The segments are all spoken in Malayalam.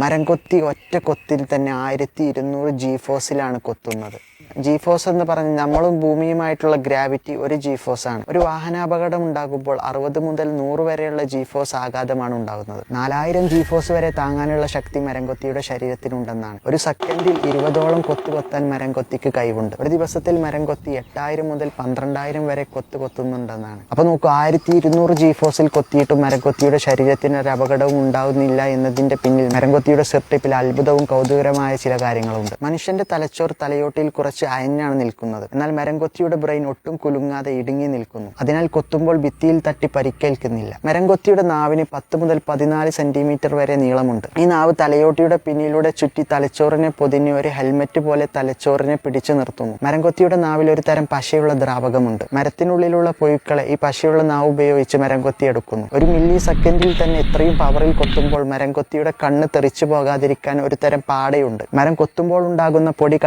മരം കൊത്തി ഒറ്റ കൊത്തിൽ തന്നെ ആയിരത്തി ഇരുന്നൂറ് ജി ഫോസിലാണ് കൊത്തുന്നത്. ജി ഫോഴ്സ് എന്ന് പറഞ്ഞ് നമ്മളും ഭൂമിയുമായിട്ടുള്ള ഗ്രാവിറ്റി ഒരു ജി ഫോഴ്സ് ആണ്. ഒരു വാഹനാപകടം ഉണ്ടാകുമ്പോൾ അറുപത് മുതൽ നൂറ് വരെയുള്ള ജി ഫോഴ്സ് ആഘാതമാണ് ഉണ്ടാകുന്നത്. നാലായിരം ജി ഫോഴ്സ് വരെ താങ്ങാനുള്ള ശക്തി മരംകൊത്തിയുടെ ശരീരത്തിനുണ്ടെന്നാണ്. ഒരു സെക്കൻഡിൽ ഇരുപതോളം കൊത്തു കൊത്താൻ മരംകൊത്തിക്ക് കഴിവുണ്ട്. ഒരു ദിവസത്തിൽ മരംകൊത്തി എട്ടായിരം മുതൽ പന്ത്രണ്ടായിരം വരെ കൊത്തു കൊത്തുന്നുണ്ടെന്നാണ്. അപ്പൊ നോക്കൂ ആയിരത്തി ഇരുന്നൂറ് ജി ഫോഴ്സിൽ കൊത്തിയിട്ടും മരംകൊത്തിയുടെ ശരീരത്തിന് ഒരു അപകടവും ഉണ്ടാകുന്നില്ല എന്നതിന്റെ പിന്നിൽ മരംകൊത്തിയുടെ സെർട്ടിപ്പിൽ അത്ഭുതവും കൗതുകരമായ ചില കാര്യങ്ങളുണ്ട്. മനുഷ്യന്റെ തലച്ചോർ തലയോട്ടിൽ കുറച്ച് അയഞ്ഞാണ് നിൽക്കുന്നത്. എന്നാൽ മരംകൊത്തിയുടെ ബ്രെയിൻ ഒട്ടും കുലുങ്ങാതെ ഇടുങ്ങി നിൽക്കുന്നു. അതിനാൽ കൊത്തുമ്പോൾ ഭിത്തിയിൽ തട്ടി പരിക്കേൽക്കുന്നില്ല. മരംകൊത്തിയുടെ നാവിന് പത്ത് മുതൽ പതിനാല് സെന്റിമീറ്റർ വരെ നീളമുണ്ട്. ഈ നാവ് തലയോട്ടിയുടെ പിന്നിലൂടെ ചുറ്റി തലച്ചോറിനെ പൊതിഞ്ഞ് ഒരു ഹെൽമെറ്റ് പോലെ തലച്ചോറിനെ പിടിച്ചു നിർത്തുന്നു. മരംകൊത്തിയുടെ നാവിൽ ഒരു തരം പശയുള്ള ദ്രാവകമുണ്ട്. മരത്തിനുള്ളിലുള്ള പുഴുക്കളെ ഈ പശയുള്ള നാവ് ഉപയോഗിച്ച് മരംകൊത്തി എടുക്കുന്നു. ഒരു മില്ലി സെക്കൻഡിൽ തന്നെ ഇത്രയും പവറിൽ കൊത്തുമ്പോൾ മരംകൊത്തിയുടെ കണ്ണ് തെറിച്ചു പോകാതിരിക്കാൻ ഒരു തരം പാടയുണ്ട്. മരം കൊത്തുമ്പോൾ ഉണ്ടാകുന്ന പൊടി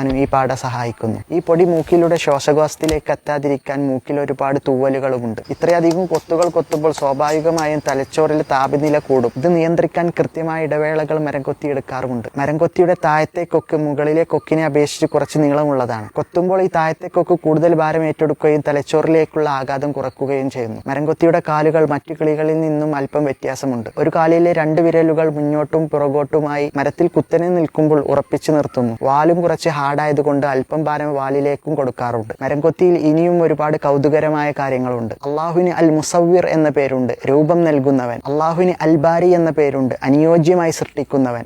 കണ്ണിലേക്കാകാതിരിക്കാനും ഈ പാട സഹായിക്കുന്നു. ഈ പൊടി മൂക്കിലൂടെ ശ്വാസകോശത്തിലേക്ക് എത്താതിരിക്കാൻ മൂക്കിൽ ഒരുപാട് തൂവലുകളുമുണ്ട്. ഇത്രയധികം കൊത്തുകൾ കൊത്തുമ്പോൾ സ്വാഭാവികമായും തലച്ചോറിൽ താപനില കൂടും. ഇത് നിയന്ത്രിക്കാൻ കൃത്യമായ ഇടവേളകൾ മരം കൊത്തി എടുക്കാറുമുണ്ട്. മരം കൊത്തിയുടെ താഴത്തെ കൊക്ക് മുകളിലെ കൊക്കിനെ അപേക്ഷിച്ച് കുറച്ച് നീളമുള്ളതാണ്. കൊത്തുമ്പോൾ ഈ താഴത്തെ കൊക്ക് കൂടുതൽ ഭാരം ഏറ്റെടുക്കുകയും തലച്ചോറിലേക്കുള്ള ആഘാതം കുറക്കുകയും ചെയ്യുന്നു. മരം കൊത്തിയുടെ കാലുകൾ മറ്റു കിളികളിൽ നിന്നും അല്പം വ്യത്യാസമുണ്ട്. ഒരു കാലിലെ രണ്ട് വിരലുകൾ മുന്നോട്ടും പുറകോട്ടുമായി മരത്തിൽ കുത്തനെ നിൽക്കുമ്പോൾ ഉറപ്പിച്ചു നിർത്തുന്നു. വാലും കുറച്ച് ഹാർഡായതുകൊണ്ട് അല്പം ഭാരം വാലിലേക്കും കൊടുക്കാറുണ്ട്. മരംകൊത്തിയിൽ ഇനിയും ഒരുപാട് കൗതുകരമായ കാര്യങ്ങളുണ്ട്. അള്ളാഹുവിന് അൽ മുസവ്വിർ എന്ന പേരുണ്ട്. രൂപം നൽകുന്നവൻ. അള്ളാഹുവിന് അൽബാരി എന്ന പേരുണ്ട്. അനുയോജ്യമായി സൃഷ്ടിക്കുന്നവൻ.